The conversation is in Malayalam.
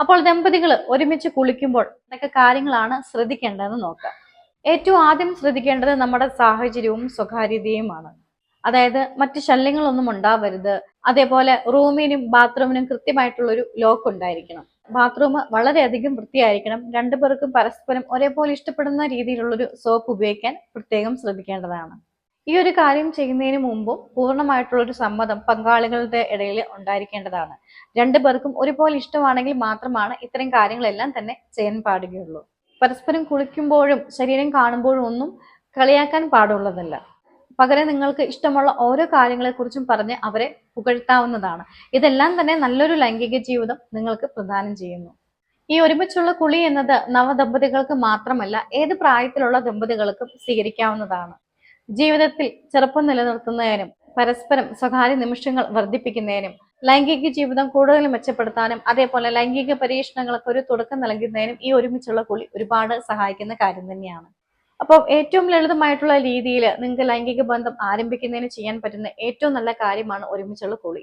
അപ്പോൾ ദമ്പതികൾ ഒരുമിച്ച് കുളിക്കുമ്പോൾ എന്തൊക്കെ കാര്യങ്ങളാണ് ശ്രദ്ധിക്കേണ്ടതെന്ന് നോക്കാം. ഏറ്റവും ആദ്യം ശ്രദ്ധിക്കേണ്ടത് നമ്മുടെ സാഹചര്യവും സ്വകാര്യതയുമാണ്. അതായത് മറ്റ് ശല്യങ്ങളൊന്നും ഉണ്ടാവരുത്. അതേപോലെ റൂമിനും ബാത്റൂമിനും കൃത്യമായിട്ടുള്ളൊരു ലോക്ക് ഉണ്ടായിരിക്കണം. ബാത്റൂം വളരെയധികം വൃത്തിയായിരിക്കണം. രണ്ടുപേർക്കും പരസ്പരം ഒരേപോലെ ഇഷ്ടപ്പെടുന്ന രീതിയിലുള്ളൊരു സോപ്പ് ഉപയോഗിക്കാൻ പ്രത്യേകം ശ്രദ്ധിക്കേണ്ടതാണ്. ഈ ഒരു കാര്യം ചെയ്യുന്നതിന് മുമ്പും പൂർണമായിട്ടുള്ളൊരു സമ്മതം പങ്കാളികളുടെ ഇടയിൽ ഉണ്ടായിരിക്കേണ്ടതാണ്. രണ്ടു പേർക്കും ഒരുപോലെ ഇഷ്ടമാണെങ്കിൽ മാത്രമാണ് ഇത്തരം കാര്യങ്ങളെല്ലാം തന്നെ ചെയ്യാൻ പാടുകയുള്ളൂ. പരസ്പരം കുളിക്കുമ്പോഴും ശരീരം കാണുമ്പോഴും ഒന്നും കളിയാക്കാൻ പാടുള്ളതല്ല. പകരം നിങ്ങൾക്ക് ഇഷ്ടമുള്ള ഓരോ കാര്യങ്ങളെക്കുറിച്ചും പറഞ്ഞ് അവരെ പുകഴ്ത്താവുന്നതാണ്. ഇതെല്ലാം തന്നെ നല്ലൊരു ലൈംഗിക ജീവിതം നിങ്ങൾക്ക് പ്രദാനം ചെയ്യുന്നു. ഈ ഒരുമിച്ചുള്ള കുളി എന്നത് നവദമ്പതികൾക്ക് മാത്രമല്ല ഏത് പ്രായത്തിലുള്ള ദമ്പതികൾക്കും സ്വീകരിക്കാവുന്നതാണ്. ജീവിതത്തിൽ ചെറുപ്പം നിലനിർത്തുന്നതിനും പരസ്പരം സ്വകാര്യ നിമിഷങ്ങൾ വർദ്ധിപ്പിക്കുന്നതിനും ലൈംഗിക ജീവിതം കൂടുതൽ മെച്ചപ്പെടുത്താനും അതേപോലെ ലൈംഗിക പരീക്ഷണങ്ങൾക്ക് ഒരു തുടക്കം നൽകുന്നതിനും ഈ ഒരുമിച്ചുള്ള കുളി ഒരുപാട് സഹായിക്കുന്ന കാര്യം തന്നെയാണ്. അപ്പം ഏറ്റവും ലളിതമായിട്ടുള്ള രീതിയിൽ നിങ്ങൾക്ക് ലൈംഗിക ബന്ധം ആരംഭിക്കുന്നതിന് ചെയ്യാൻ പറ്റുന്ന ഏറ്റവും നല്ല കാര്യമാണ് ഒരുമിച്ചുള്ള കുളി.